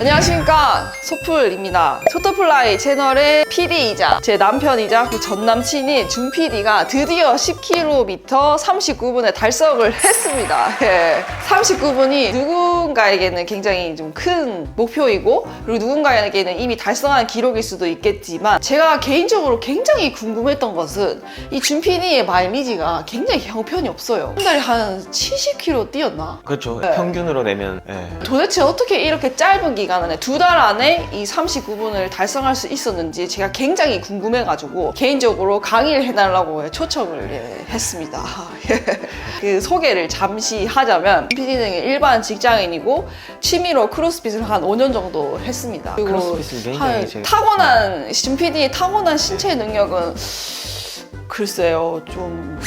안녕하십니까 소풀입니다 소토플라이 채널의 PD이자 제 남편이자 그 전 남친인 준 PD가 드디어 10km 39분에 달성을 했습니다 예. 39분이 누군가에게는 굉장히 좀 큰 목표이고 그리고 누군가에게는 이미 달성한 기록일 수도 있겠지만 제가 개인적으로 굉장히 궁금했던 것은 이 준 PD의 마일리지가 굉장히 형편이 없어요 한 달에 한 70km 뛰었나? 그렇죠. 네. 평균으로 내면 예. 도대체 어떻게 이렇게 짧은 기간 안에 두 달 안에 이 39분을 달성할 수 있었는지 제가 굉장히 궁금해가지고 개인적으로 강의를 해달라고 초청을 예, 했습니다. 그 소개를 잠시 하자면 PD는 일반 직장인이고 취미로 크로스핏을 한 5년 정도 했습니다. 굉장히 한 제가- 타고난 준 PD의 타고난 신체 능력은 글쎄요 좀.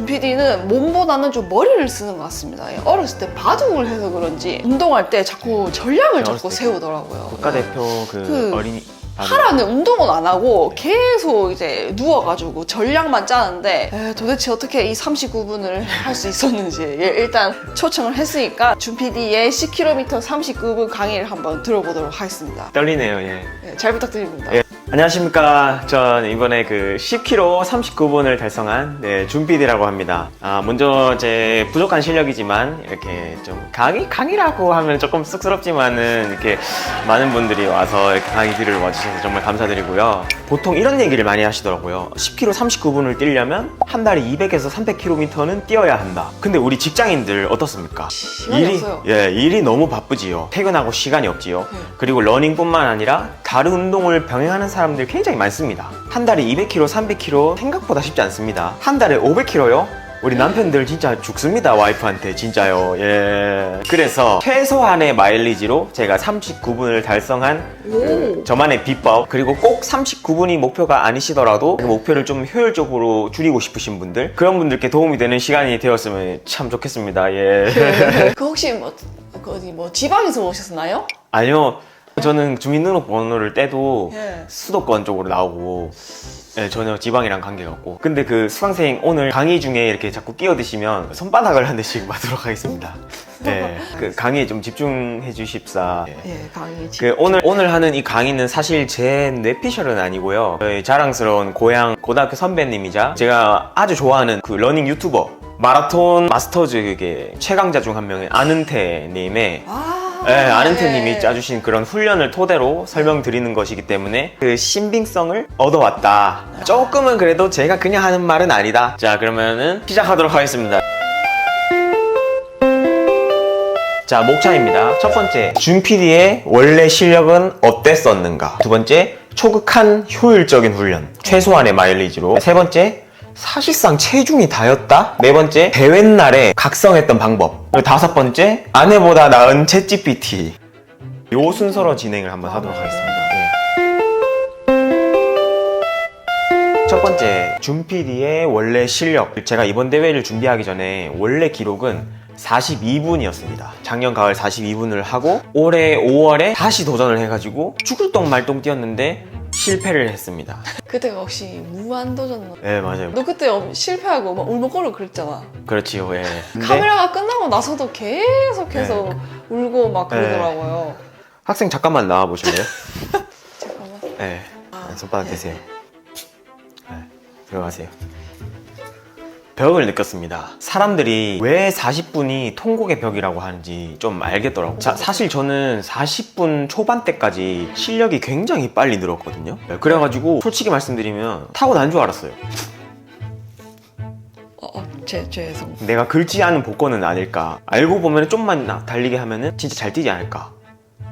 준 PD는 몸보다는 좀 머리를 쓰는 것 같습니다. 예, 어렸을 때 바둑을 해서 그런지 운동할 때 자꾸 전략을 자꾸 세우더라고요. 국가대표 그, 그 어린이. 하라는 운동은 안 하고 계속 이제 누워가지고 전략만 짜는데 에, 도대체 어떻게 이 39분을 할 수 있었는지 예, 일단 초청을 했으니까 준 PD의 10km 39분 강의를 한번 들어보도록 하겠습니다. 떨리네요. 예. 예, 잘 부탁드립니다. 예. 안녕하십니까. 전 이번에 그 10km 39분을 달성한 네, 준PD라고 합니다. 아, 먼저 제 부족한 실력이지만 이렇게 좀 강의? 강의라고 하면 조금 쑥스럽지만은 이렇게 많은 분들이 와서 이렇게 강의 들으러 와주셔서 정말 감사드리고요. 보통 이런 얘기를 많이 하시더라고요. 10km 39분을 뛰려면 한 달에 200에서 300km는 뛰어야 한다. 근데 우리 직장인들 어떻습니까? 일이, 없어요. 예, 일이 너무 바쁘지요. 퇴근하고 시간이 없지요. 네. 그리고 러닝뿐만 아니라 다른 운동을 병행하는 사람 들 굉장히 많습니다. 한 달에 200km, 300km 생각보다 쉽지 않습니다. 한 달에 500km요? 우리 남편들 진짜 죽습니다 와이프한테 진짜요 예 그래서 최소한의 마일리지로 제가 39분을 달성한 그 오. 저만의 비법 그리고 꼭 39분이 목표가 아니시더라도 그 목표를 좀 효율적으로 줄이고 싶으신 분들 그런 분들께 도움이 되는 시간이 되었으면 참 좋겠습니다 예 그 혹시 뭐, 그 어디 뭐 지방에서 오셨나요? 아니요. 저는 주민등록번호를 떼도 예. 수도권 쪽으로 나오고 예, 전혀 지방이랑 관계가 없고 근데 그 수강생 오늘 강의 중에 이렇게 자꾸 끼어드시면 손바닥을 한 대씩 맞도록 하겠습니다 예, 그 강의에 좀 집중해 주십사 예. 예, 강의 지그 오늘 오늘 하는 이 강의는 사실 제 뇌피셜은 아니고요. 저희 자랑스러운 고향 고등학교 선배님이자 제가 아주 좋아하는 그 러닝 유튜버 마라톤 마스터즈 그게 최강자 중 한 명의 아는태님의 아, 네, 아는태님이 예. 짜주신 그런 훈련을 토대로 설명드리는 것이기 때문에 그 신빙성을 얻어왔다. 조금은 그래도 제가 그냥 하는 말은 아니다. 자, 그러면은 시작하도록 하겠습니다. 자, 목차입니다. 첫 번째, 준 PD의 원래 실력은 어땠었는가? 두 번째, 초극한 효율적인 훈련. 최소한의 마일리지로. 세 번째, 사실상 체중이 다였다? 네 번째, 대회 날에 각성했던 방법. 그리고 다섯 번째, 아내보다 나은 챗 GPT. 요 순서로 진행을 한번 하도록 하겠습니다. 예. 첫 번째, 준 PD의 원래 실력. 제가 이번 대회를 준비하기 전에 원래 기록은 42분이었습니다. 작년 가을 42분을 하고 올해 5월에 다시 도전을 해가지고 죽을 똥 말똥 뛰었는데 실패를 했습니다. 그때가 혹시 무한도전 네 맞아요. 너 그때 엄- 실패하고 막 울먹거리고 그랬잖아. 그렇지요. 예. 근데 카메라가 끝나고 나서도 계속해서 네. 울고 막 그러더라고요. 학생 잠깐만 나와 보실래요? 잠깐만. 네. 아, 손바닥 네. 대세요. 네. 들어가세요. 벽을 느꼈습니다. 사람들이 왜 40분이 통곡의 벽이라고 하는지 좀 알겠더라고요. 자, 사실 저는 40분 초반대까지 실력이 굉장히 빨리 늘었거든요. 네, 그래가지고 솔직히 말씀드리면 타고 난 줄 알았어요. 어, 어, 제, 죄송. 내가 긁지 않은 복권은 아닐까. 알고 보면 좀만 나- 달리게 하면은 진짜 잘 뛰지 않을까.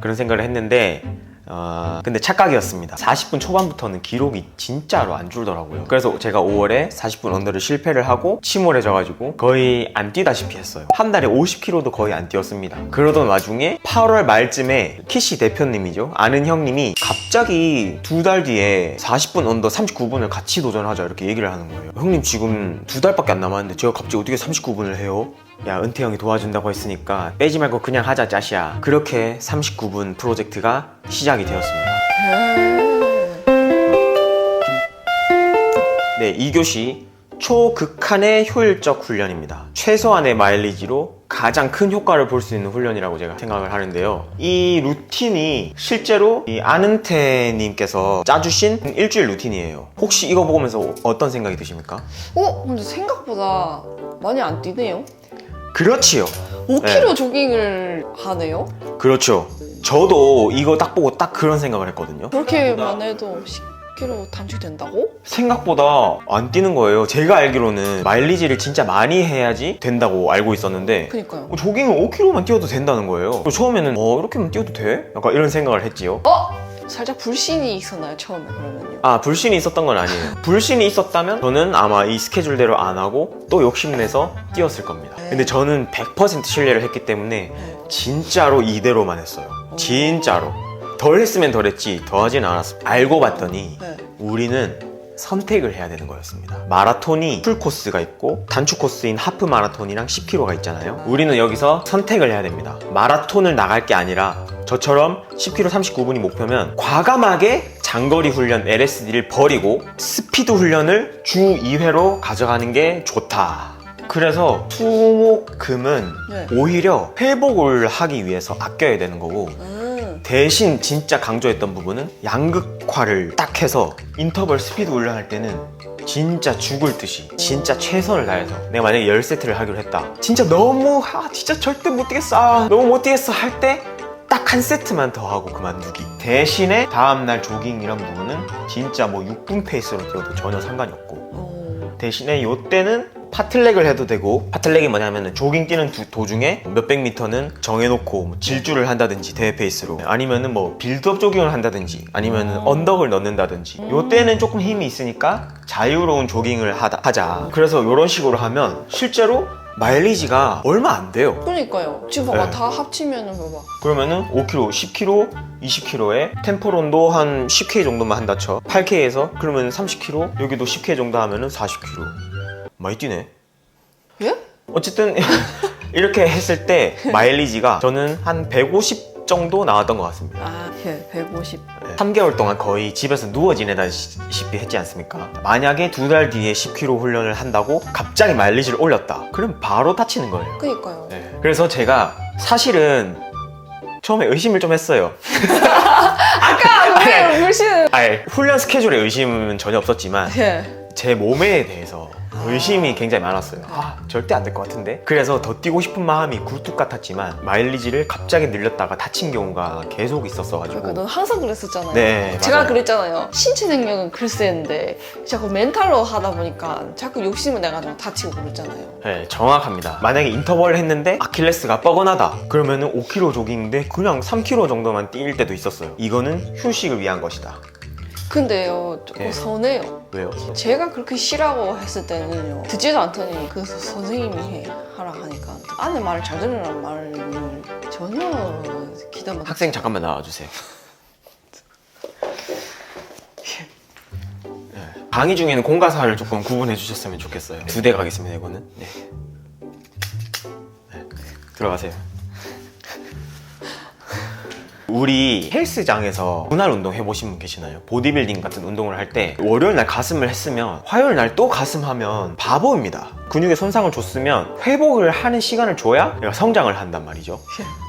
그런 생각을 했는데, 어, 근데 착각이었습니다. 40분 초반부터는 기록이 진짜로 안 줄더라고요. 그래서 제가 5월에 40분 언더를 실패를 하고 침울해져가지고 거의 안 뛰다시피 했어요. 한 달에 50km도 거의 안 뛰었습니다. 그러던 와중에 8월 말쯤에 키시 대표님이죠. 아는 형님이 갑자기 두 달 뒤에 40분 언더 39분을 같이 도전하자 이렇게 얘기를 하는 거예요. 형님 지금 두 달밖에 안 남았는데 제가 갑자기 어떻게 39분을 해요? 야 은퇴 형이 도와준다고 했으니까 빼지 말고 그냥 하자 짜시야 그렇게 39분 프로젝트가 시작이 되었습니다 네 2교시 초극한의 효율적 훈련입니다 최소한의 마일리지로 가장 큰 효과를 볼 수 있는 훈련이라고 제가 생각을 하는데요. 이 루틴이 실제로 이 아는테님께서 짜주신 일주일 루틴이에요. 혹시 이거 보면서 어떤 생각이 드십니까? 어? 근데 생각보다 많이 안 뛰네요? 그렇지요. 5km 조깅을 하네요? 그렇죠. 저도 이거 딱 보고 딱 그런 생각을 했거든요. 그렇게만 해도 10km 단축된다고? 생각보다 안 뛰는 거예요. 제가 알기로는 마일리지를 진짜 많이 해야지 된다고 알고 있었는데 그니까요. 어, 조깅을 5km만 뛰어도 된다는 거예요. 처음에는 어 이렇게만 뛰어도 돼? 약간 이런 생각을 했지요. 어? 살짝 불신이 있었나요, 처음에 그러면요? 아 불신이 있었던 건 아니에요. 불신이 있었다면 저는 아마 이 스케줄대로 안 하고 또 욕심내서 뛰었을 겁니다. 근데 저는 100% 신뢰를 했기 때문에 네. 진짜로 이대로만 했어요. 진짜로. 덜 했으면 덜 했지 더 하진 않았어. 알고 봤더니 네. 우리는 선택을 해야 되는 거였습니다. 마라톤이 풀 코스가 있고 단축 코스인 하프 마라톤이랑 10km가 있잖아요. 우리는 여기서 선택을 해야 됩니다. 마라톤을 나갈 게 아니라 저처럼 10km 39분이 목표면 과감하게 장거리 훈련 LSD를 버리고 스피드 훈련을 주 2회로 가져가는 게 좋다. 그래서 수목금은 네. 오히려 회복을 하기 위해서 아껴야 되는 거고 음. 대신 진짜 강조했던 부분은 양극화를 딱 해서 인터벌 스피드 훈련할 때는 진짜 죽을 듯이 진짜 최선을 다해서 내가 만약에 10세트를 하기로 했다. 진짜 너무 아 진짜 절대 못 뛰겠어. 아, 너무 못 뛰겠어 할 때 딱 한 세트만 더 하고 그만두기. 대신에 다음날 조깅 이런 부분은 진짜 뭐 6분 페이스로 뛰어도 전혀 상관이 없고. 어. 대신에 요때는 파틀렉을 해도 되고 파틀렉이 뭐냐면 조깅 뛰는 두- 도중에 몇백 미터는 정해놓고 뭐 질주를 한다든지 대회 페이스로 아니면은 뭐 빌드업 조깅을 한다든지 아니면은 음. 언덕을 넣는다든지 요때는 조금 힘이 있으니까 자유로운 조깅을 하다, 하자 그래서 요런 식으로 하면 실제로 마일리지가 얼마 안 돼요 그러니까요. 지금 봐봐, 네. 다 합치면은 봐봐. 그러면은 5km, 10km, 20km에 템포론도 한 10k 정도만 한다 쳐 8k에서 그러면 30km 여기도 10k 정도 하면은 40km 많이 뛰네 예? 어쨌든 이렇게 했을 때 마일리지가 저는 한 150 정도 나왔던 것 같습니다. 아, 예, 150. 3개월 동안 거의 집에서 누워 지내다시피 했지 않습니까? 만약에 두 달 뒤에 10km 훈련을 한다고 갑자기 마일리지를 올렸다. 그럼 바로 다치는 거예요. 그니까요. 네. 그래서 제가 사실은 처음에 의심을 좀 했어요. 아까 왜 물씬. 아예 훈련 스케줄에 의심은 전혀 없었지만 예. 제 몸에 대해서 의심이 굉장히 많았어요. 아, 절대 안 될 것 같은데? 그래서 더 뛰고 싶은 마음이 굴뚝 같았지만 마일리지를 갑자기 늘렸다가 다친 경우가 계속 있었어가지고 그러니까 넌 항상 그랬었잖아요. 네, 제가 맞아요. 그랬잖아요. 신체 능력은 글쎄인데 자꾸 멘탈로 하다 보니까 자꾸 욕심을 내가지고 다치고 그랬잖아요. 네, 정확합니다. 만약에 인터벌 했는데 아킬레스가 뻐근하다. 그러면은 5km 조깅인데 그냥 3km 정도만 뛸 때도 있었어요. 이거는 휴식을 위한 것이다. 근데요, 조금 네. 서운해요. 왜요? 제가 그렇게 쉬라고 했을 때는요, 듣지도 않더니 그 서- 선생님이 해, 하라 하니까 아내 말을 잘 들으라는 말을 전혀 기다만 학생 잠깐만 나와주세요. 네, 강의 중에는 공과사를 조금 구분해 주셨으면 좋겠어요. 두 대 가겠습니다, 이거는. 네. 네, 들어가세요. 우리 헬스장에서 분할 운동 해보신 분 계시나요? 보디빌딩 같은 운동을 할 때 월요일 날 가슴을 했으면 화요일 날 또 가슴 하면 바보입니다. 근육에 손상을 줬으면 회복을 하는 시간을 줘야 얘가 성장을 한단 말이죠.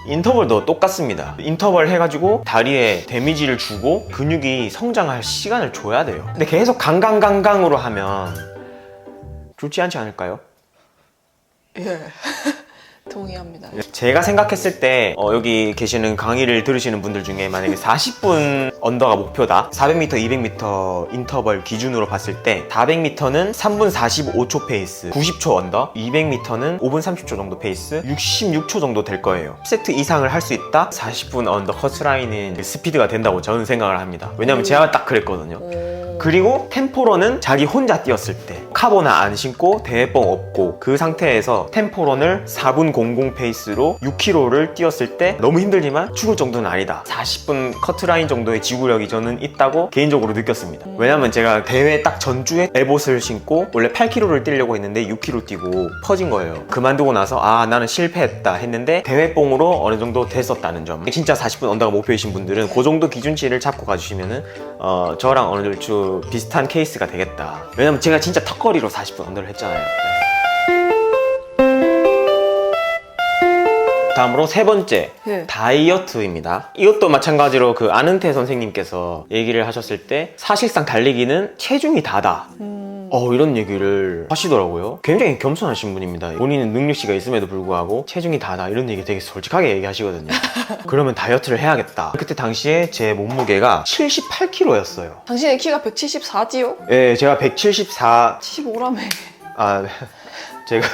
인터벌도 똑같습니다. 인터벌 해가지고 다리에 데미지를 주고 근육이 성장할 시간을 줘야 돼요. 근데 계속 강강강강으로 하면 좋지 않지 않을까요? 예. 동의합니다. 제가 생각했을 때 어, 여기 계시는 강의를 들으시는 분들 중에 만약에 40분 언더가 목표다 400m, 200m 인터벌 기준으로 봤을 때 400m는 3분 45초 페이스 90초 언더 200m는 5분 30초 정도 페이스 66초 정도 될 거예요 세트 이상을 할 수 있다 40분 언더 커트라인은 스피드가 된다고 저는 생각을 합니다 왜냐면 제가 딱 그랬거든요 오. 그리고 템포런은 자기 혼자 뛰었을 때 카보나 안 신고 대회뽕 없고 그 상태에서 템포런을 4분 00 페이스로 6km를 뛰었을 때 너무 힘들지만 죽을 정도는 아니다. 40분 커트라인 정도의 지구력이 저는 있다고 개인적으로 느꼈습니다. 왜냐면 제가 대회 딱 전주에 에봇을 신고 원래 8km를 뛰려고 했는데 6km 뛰고 퍼진 거예요. 그만두고 나서 아 나는 실패했다 했는데 대회뽕으로 어느 정도 됐었다는 점. 진짜 40분 언더가 목표이신 분들은 그 정도 기준치를 잡고 가주시면은 어, 저랑 어느 정도 비슷한 케이스가 되겠다. 왜냐면 제가 진짜 턱걸이로 40분 언더를 했잖아요. 다음으로 세 번째 예. 다이어트입니다. 이것도 마찬가지로 그 아는태 선생님께서 얘기를 하셨을 때 사실상 달리기는 체중이 다다. 어 이런 얘기를 하시더라고요. 굉장히 겸손하신 분입니다. 본인은 능력치가 있음에도 불구하고 체중이 다다 이런 얘기 되게 솔직하게 얘기하시거든요. 그러면 다이어트를 해야겠다. 그때 당시에 제 몸무게가 78kg였어요. 당신의 키가 174지요? 예, 제가 174 75라며. 아, 제가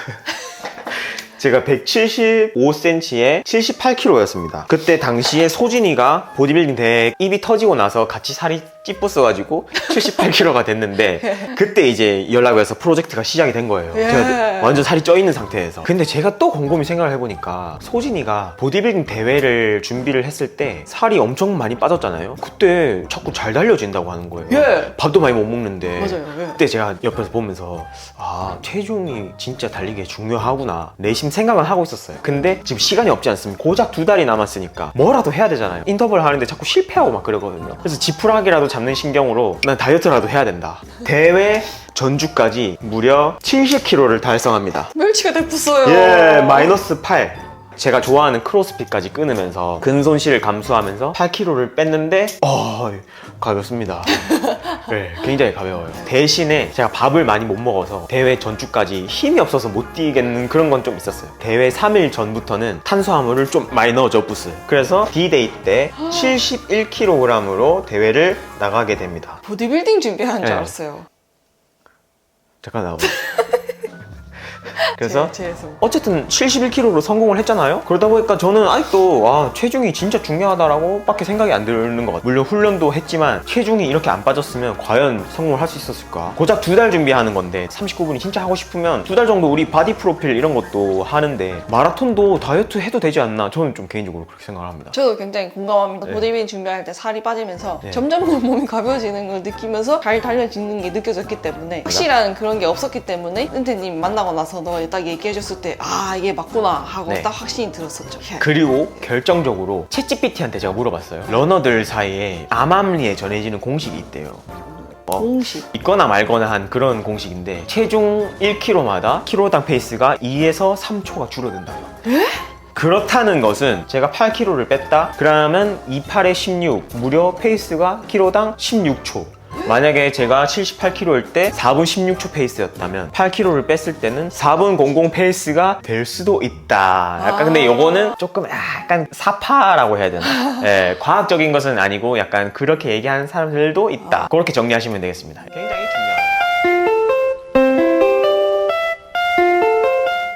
제가 175cm에 78kg였습니다. 그때 당시에 소진이가 보디빌딩 대회 입이 터지고 나서 같이 살이 찌뿌어가지고 78kg가 됐는데 그때 이제 연락이 와서 프로젝트가 시작이 된 거예요. 예. 제가 완전 살이 쪄 있는 상태에서. 근데 제가 또 곰곰이 생각을 해보니까 소진이가 보디빌딩 대회를 준비를 했을 때 살이 엄청 많이 빠졌잖아요. 그때 자꾸 잘 달려진다고 하는 거예요. 예. 밥도 많이 못 먹는데 맞아요. 예. 그때 제가 옆에서 보면서 아 체중이 진짜 달리기에 중요하구나 내심 생각은 하고 있었어요. 근데 지금 시간이 없지 않습니까? 고작 두 달이 남았으니까 뭐라도 해야 되잖아요. 인터벌 하는데 자꾸 실패하고 막 그러거든요. 그래서 지푸라기라도 잡는 신경으로 난 다이어트라도 해야 된다. 대회 전주까지 무려 70kg를 달성합니다. 멸치가 됐었어요. 예, 마이너스 8. 제가 좋아하는 크로스핏까지 끊으면서 근손실을 감수하면서 8kg를 뺐는데 어 가볍습니다. 네, 굉장히 가벼워요. 대신에 제가 밥을 많이 못 먹어서 대회 전주까지 힘이 없어서 못 뛰겠는 그런 건 좀 있었어요. 대회 3일 전부터는 탄수화물을 좀 많이 넣어줘 부스. 그래서 D-Day 때 71kg으로 대회를 나가게 됩니다. 보디빌딩 준비하는 줄 예. 알았어요. 잠깐 나와. 그래서 제. 어쨌든 71kg로 성공을 했잖아요. 그러다 보니까 저는 아직도 와 체중이 진짜 중요하다라고 밖에 생각이 안 드는 것 같아요. 물론 훈련도 했지만 체중이 이렇게 안 빠졌으면 과연 성공을 할 수 있었을까? 고작 두 달 준비하는 건데 39분이 진짜 하고 싶으면 두 달 정도 우리 바디 프로필 이런 것도 하는데 마라톤도 다이어트 해도 되지 않나? 저는 좀 개인적으로 그렇게 생각을 합니다. 저도 굉장히 공감합니다. 네. 보디빌딩 준비할 때 살이 빠지면서 네. 점점 더 몸이 가벼워지는 걸 느끼면서 잘 달려지는 게 느껴졌기 때문에 확실한 그런 게 없었기 때문에 은태님 만나고 나서 너딱 얘기해줬을 때 아 이게 맞구나 하고 네. 딱 확신이 들었었죠. 예. 그리고 결정적으로 챗GPT한테 제가 물어봤어요. 러너들 사이에 암암리에 전해지는 공식이 있대요. 어? 공식. 있거나 말거나 한 그런 공식인데 체중 1kg마다 킬로당 페이스가 2에서 3초가 줄어든다고. 그렇다는 것은 제가 8kg를 뺐다 그러면 28에 16 무려 페이스가 킬로당 16초 만약에 제가 78kg일 때 4분 16초 페이스였다면 8kg를 뺐을 때는 4분 00 페이스가 될 수도 있다. 약간 근데 아. 요거는 조금 약간 사파라고 해야 되나? 예, 과학적인 것은 아니고 약간 그렇게 얘기하는 사람들도 있다. 그렇게 정리하시면 되겠습니다. 굉장히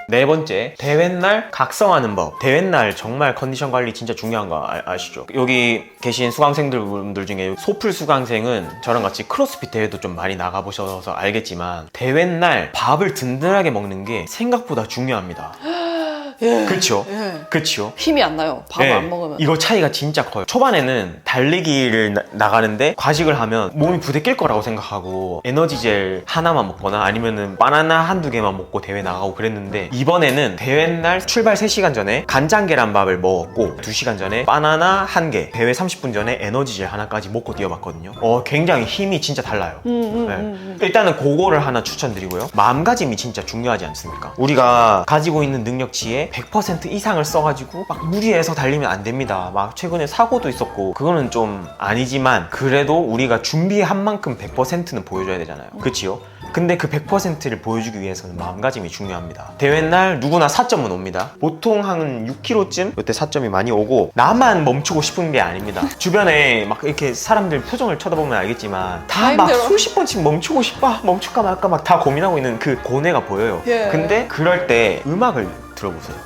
네 번째, 대회날 각성하는 법. 대회날 정말 컨디션 관리 진짜 중요한 거 아, 시죠 여기 계신 수강생들 분들 중에 소풀 수강생은 저랑 같이 크로스핏 대회도 좀 많이 나가보셔서 알겠지만 대회날 밥을 든든하게 먹는 게 생각보다 중요합니다. 예. 그렇죠? 예. 그렇죠? 힘이 안 나요. 밥을 네, 안 먹으면. 이거 차이가 진짜 커요. 초반에는 달리기를 나, 가는데 과식을 하면 몸이 부대낄 거라고 생각하고 에너지젤 하나만 먹거나 아니면은 바나나 한두 개만 먹고 대회 나가고 그랬는데 이번에는 대회 날 출발 3시간 전에 간장 계란밥을 먹었고 2시간 전에 바나나 한 개, 대회 30분 전에 에너지젤 하나까지 먹고 뛰어봤거든요. 어, 굉장히 힘이 진짜 달라요. 음, 음, 네. 음, 음. 일단은 그거를 하나 추천드리고요. 마음가짐이 진짜 중요하지 않습니까? 우리가 가지고 있는 능력치의 100% 이상을 써 가지고 막 무리해서 달리면 안 됩니다. 막 최근에 사고도 있었고 그거는 좀 아니지만 그래도 우리가 준비한 만큼 100%는 보여줘야 되잖아요. 그치요? 근데 그 100%를 보여주기 위해서는 마음가짐이 중요합니다. 대회 날 누구나 4점은 옵니다. 보통 한 6km쯤 이때 4점이 많이 오고 나만 멈추고 싶은 게 아닙니다. 주변에 막 이렇게 사람들 표정을 쳐다보면 알겠지만 다다 막. 수십 번씩 멈추고 싶다 멈출까 말까 막 다 고민하고 있는 그 고뇌가 보여요. 예. 근데 그럴 때 음악을 들어보세요.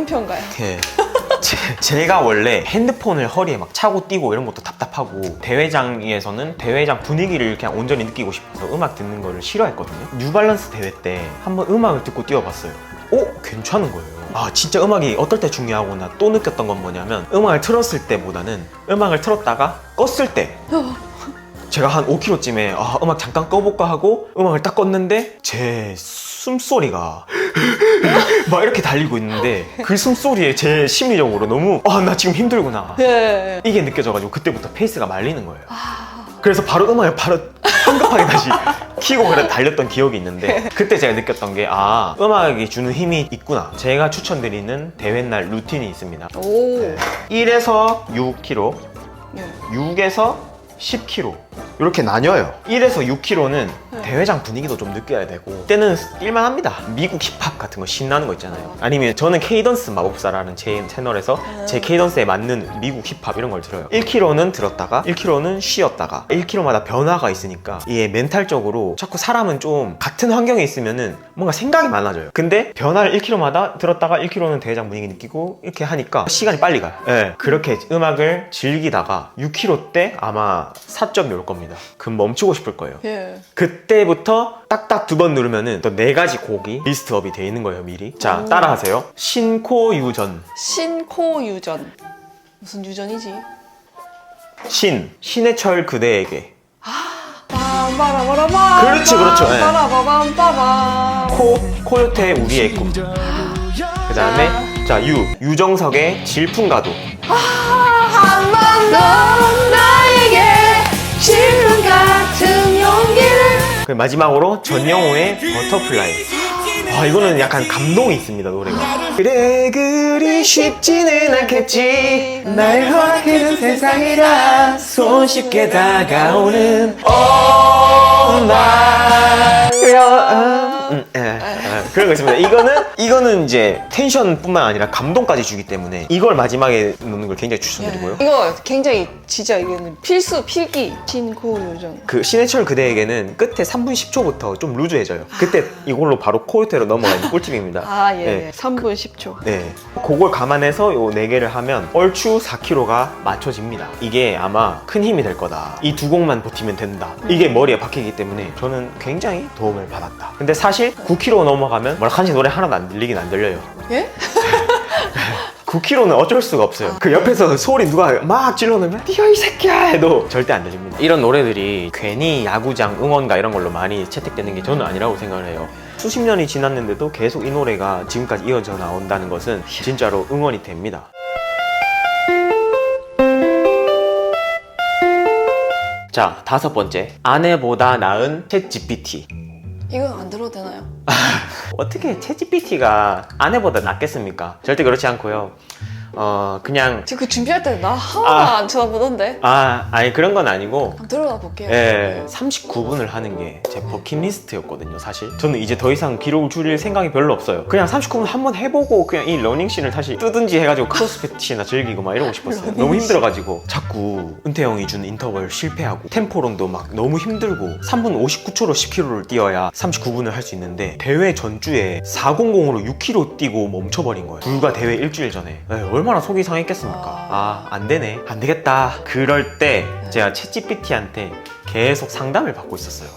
은표인가요? 네. 제, 가 원래 핸드폰을 허리에 막 차고 뛰고 이런 것도 답답하고 대회장에서는 대회장 분위기를 그냥 온전히 느끼고 싶어서 음악 듣는 거를 싫어했거든요. 뉴발란스 대회 때 한번 음악을 듣고 뛰어봤어요. 오 괜찮은 거예요. 아 진짜 음악이 어떨 때 중요하구나 또 느꼈던 건 뭐냐면 음악을 틀었을 때보다는 음악을 틀었다가 껐을 때 제가 한 5km쯤에 아, 음악 잠깐 꺼볼까 하고 음악을 딱 껐는데 제 숨소리가 막 이렇게 달리고 있는데 그 숨소리에 제 심리적으로 너무 아 나 지금 힘들구나. 예. 이게 느껴져가지고 그때부터 페이스가 말리는 거예요. 그래서 바로 음악을 바로 성급하게 다시 키고 그래 달렸던 기억이 있는데 그때 제가 느꼈던 게 아 음악이 주는 힘이 있구나. 제가 추천드리는 대회날 루틴이 있습니다. 오. 1에서 6kg 네. 6에서 10kg 이렇게 나뉘어요. 1에서 6kg는 대회장 분위기도 좀 느껴야 되고 때는 일만 합니다. 미국 힙합 같은 거 신나는 거 있잖아요. 아니면 저는 케이던스 마법사라는 제 채널에서 제 케이던스에 맞는 미국 힙합 이런 걸 들어요. 1kg는 들었다가 1kg는 쉬었다가 1kg마다 변화가 있으니까 이게 멘탈적으로 자꾸 사람은 좀 같은 환경에 있으면은 뭔가 생각이 많아져요. 근데 변화를 1kg마다 들었다가 1kg는 대회장 분위기 느끼고 이렇게 하니까 시간이 빨리 가요. 예, 그렇게 음악을 즐기다가 6kg 때 아마 4점이 올 겁니다 그럼 멈추고 싶을 거예요 예. 그때부터 딱딱 두 번 누르면은 또 네 가지 곡이 리스트업이 돼 있는 거예요 미리 자 오. 따라하세요 신코유전 신코 유전. 무슨 유전이지? 신 신의 철 그대에게 빠바라바라바. 그렇지, 그렇죠. 예. 빠라바밤빠밤. 코 코요태 우리의 꿈 그 다음에 자 유 유정석의 질풍가도 한번 넌 마지막으로 전영호의 버터플라이. 아 이거는 약간 감동이 있습니다 노래가. 그래 그리 쉽지는 않겠지. 날 허락해준 세상이라 손쉽게 다가오는 오말 음, 예, 예, 그런 거 있습니다 이거는 이거는 이제 텐션뿐만 아니라 감동까지 주기 때문에 이걸 마지막에 넣는 걸 굉장히 추천드리고요 이거 굉장히 진짜 이거는 필수 필기 신코 유전. 그 신해철 그대에게는 끝에 3분 10초부터 좀 루즈해져요. 그때 이걸로 바로 코요테로 넘어가는 꿀팁입니다. 아 예. 네. 예. 3분 10초. 네. 그걸 감안해서 요 4개를 하면 얼추 4kg가 맞춰집니다. 이게 아마 큰 힘이 될 거다. 이 두 곡만 버티면 된다. 이게 머리에 박히기 때문에 저는 굉장히 도움을 받았다. 근데 사실 9kg 넘어가면 뭐라칸지 노래 하나도 안 들리긴 안 들려요. 예? 9kg는 어쩔 수가 없어요. 그 옆에서 소리 누가 막 질러넣으면 뛰어 이 새끼야 해도 절대 안 들립니다. 이런 노래들이 괜히 야구장 응원가 이런 걸로 많이 채택되는 게 저는 아니라고 생각을 해요. 수십 년이 지났는데도 계속 이 노래가 지금까지 이어져 나온다는 것은 진짜로 응원이 됩니다. 자, 다섯 번째. 아내보다 나은 챗 GPT. 이거 안 들어도 되나요? 어떻게 챗 GPT가 아내보다 낫겠습니까? 절대 그렇지 않고요. 어, 그냥 지금 그 준비할 때 나 하나도 아. 안 쳐다보던데. 아, 아니 그런 건 아니고 한번 들어가 볼게요. 예, 39분을 하는 게 제 버킷리스트였거든요, 사실. 저는 이제 더 이상 기록을 줄일 생각이 별로 없어요. 그냥 39분 한번 해보고 그냥 이 러닝씬을 다시 뜨든지 해가지고 크로스핏이나 즐기고 막 이러고 싶었어요. 너무 힘들어가지고 자꾸 은태형이 준 인터벌 실패하고 템포론도 막 너무 힘들고 3분 59초로 10km를 뛰어야 39분을 할 수 있는데 대회 전주에 400으로 6km 뛰고 멈춰버린 거예요. 불과 대회 일주일 전에. 예, 얼마나 속이 상했겠습니까? 아, 안 되네. 안 되겠다. 그럴 때 제가 챗GPT한테 계속 상담을 받고 있었어요.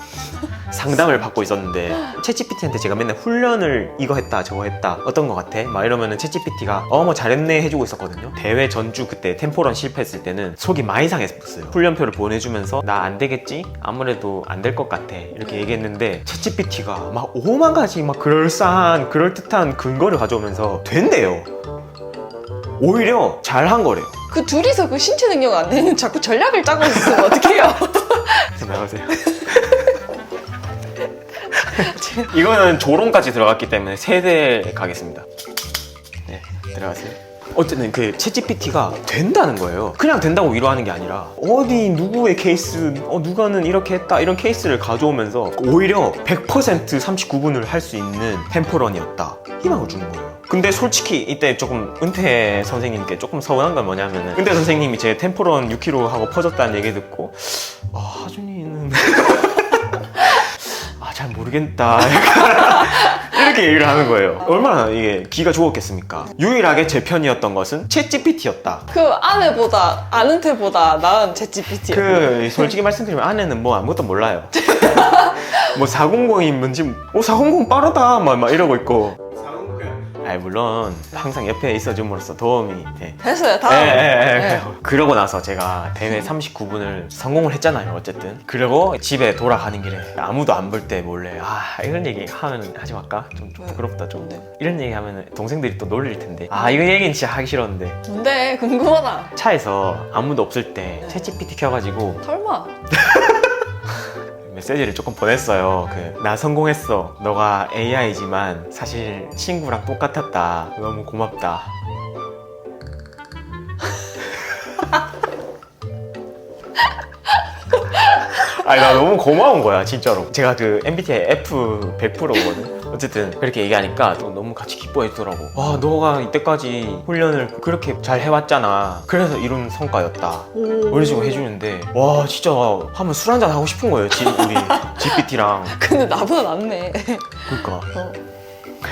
상담을 받고 있었는데 챗GPT한테 제가 맨날 훈련을 이거 했다 저거 했다 어떤 거 같아? 막 이러면은 챗GPT가 어 뭐 잘했네 해주고 있었거든요 대회 전주 그때 템포런 실패했을 때는 속이 많이 상했었어요 훈련표를 보내주면서 나 안 되겠지? 아무래도 안 될 것 같아 이렇게 얘기했는데 챗GPT가 막 오만 가지 막 그럴싸한 그럴듯한 근거를 가져오면서 된대요 오히려 잘한 거래요 그 둘이서 그 신체 능력 안 되는 자꾸 전략을 짜고 있으면 어떡해요? 생각하세요 이거는 조롱까지 들어갔기 때문에 세대 가겠습니다. 네, 들어가세요. 어쨌든 그 챗GPT가 된다는 거예요. 그냥 된다고 위로하는 게 아니라 어디 누구의 케이스, 어 누가는 이렇게 했다 이런 케이스를 가져오면서 오히려 100% 39분을 할 수 있는 템포런이었다 희망을 주는 거예요. 근데 솔직히 이때 조금 은퇴 선생님께 조금 서운한 건 뭐냐면은 은퇴 선생님이 제 템포런 6kg 하고 퍼졌다는 얘기 듣고 아 하준이는 아 잘 모르겠다 이렇게 얘기를 하는 거예요. 얼마나 이게 기가 죽었겠습니까? 유일하게 제 편이었던 것은 챗 GPT였다. 그 아내보다 아는 태보다 나은 챗GPT. 그 솔직히 말씀드리면 아내는 뭐 아무것도 몰라요. 뭐 400이 뭔지 어400 빠르다 막, 막 이러고 있고 아 물론 항상 옆에 있어줌으로써 도움이 돼 됐어요. 다음. 예, 예, 예. 네. 그러고 나서 제가 대회 39분을 성공을 했잖아요, 어쨌든. 그리고 집에 돌아가는 길에 아무도 안 볼 때 몰래, 아, 이런 얘기 하면 하지 말까? 좀, 좀 부끄럽다, 좀. 네. 이런 얘기 하면 동생들이 또 놀릴 텐데. 아, 이거 얘기는 진짜 하기 싫었는데. 뭔데? 궁금하다. 차에서 아무도 없을 때 네. 챗GPT 켜가지고 설마. 메시지를 조금 보냈어요. 그, 나 성공했어. 너가 AI지만 사실 친구랑 똑같았다. 너무 고맙다. 아니 나 너무 고마운 거야 진짜로 제가 그 MBTI F 100%거든 어쨌든 그렇게 얘기하니까 또 너무 같이 기뻐해 주더라고. 와 너가 이때까지 훈련을 그렇게 잘 해왔잖아. 그래서 이룬 성과였다. 이런 식으로 해주는데 와 진짜 한번 술 한잔 하고 싶은 거예요 지, 우리 GPT랑. 근데 나보다 낫네. 그러니까. 어.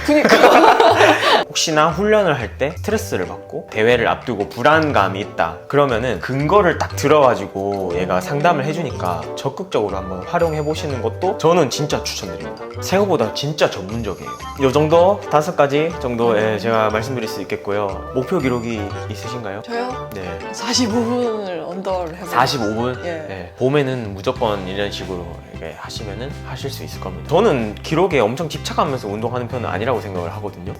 그니까. 혹시나 훈련을 할 때 스트레스를 받고 대회를 앞두고 불안감이 있다 그러면은 근거를 딱 들어가지고 얘가 상담을 해주니까 적극적으로 한번 활용해 보시는 것도 저는 진짜 추천드립니다 생각보다 진짜 전문적이에요 이 정도 다섯 가지 정도에 제가 말씀드릴 수 있겠고요 목표 기록이 있으신가요? 저요? 네 45분을 언더를 해봐요. 45분? 예. 네. 봄에는 무조건 이런 식으로 이렇게 하시면은 하실 수 있을 겁니다. 저는 기록에 엄청 집착하면서 운동하는 편은 아니라고 생각을 하거든요.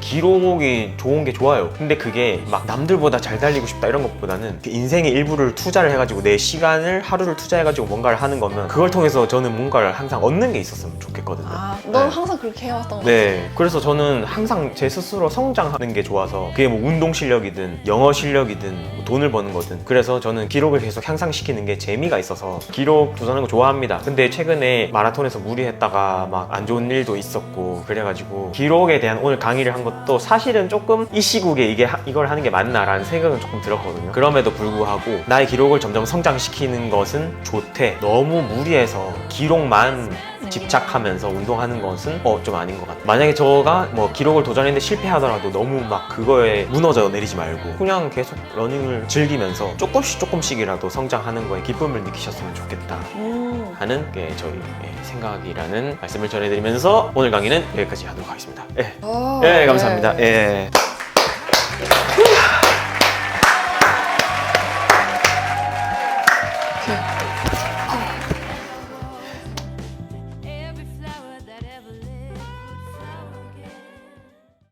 기록이 좋은 게 좋아요. 근데 그게 막 남들보다 잘 달리고 싶다 이런 것보다는 그 인생의 일부를 투자를 해가지고 내 시간을 하루를 투자해가지고 뭔가를 하는 거면 그걸 통해서 저는 뭔가를 항상 얻는 게 있었으면 좋겠거든요. 아, 넌 네. 항상 그렇게 해왔던 거 네, 그래서 저는 항상 제 스스로 성장하는 게 좋아서 그게 뭐 운동 실력이든 영어 실력이든 뭐 돈을 버는 거든 그래서 저는 기록을 계속 향상시키는 게 재미가 있어서 기록 도전하는 거 좋아합니다. 근데 최근에 마라톤에서 무리했다가 막 안 좋은 일도 있었고 그래가지고 기록에 대한 오늘 강의를 한 것도 사실은 조금 이 시국에 이게 하- 이걸 하는 게 맞나라는 생각은 조금 들었거든요. 그럼에도 불구하고 나의 기록을 점점 성장시키는 것은 좋대. 너무 무리해서 기록만 집착하면서 운동하는 것은 어 좀 아닌 것 같아. 만약에 저가 뭐 기록을 도전했는데 실패하더라도 너무 막 그거에 무너져 내리지 말고 그냥 계속 러닝을 즐기면서 조금씩 조금씩이라도 성장하는 거에 기쁨을 느끼셨으면 좋겠다. 음. 하는 게 저희 생각이라는 말씀을 전해드리면서 오늘 강의는 여기까지 하도록 하겠습니다. 예, 아, 예, 감사합니다. 네. 예.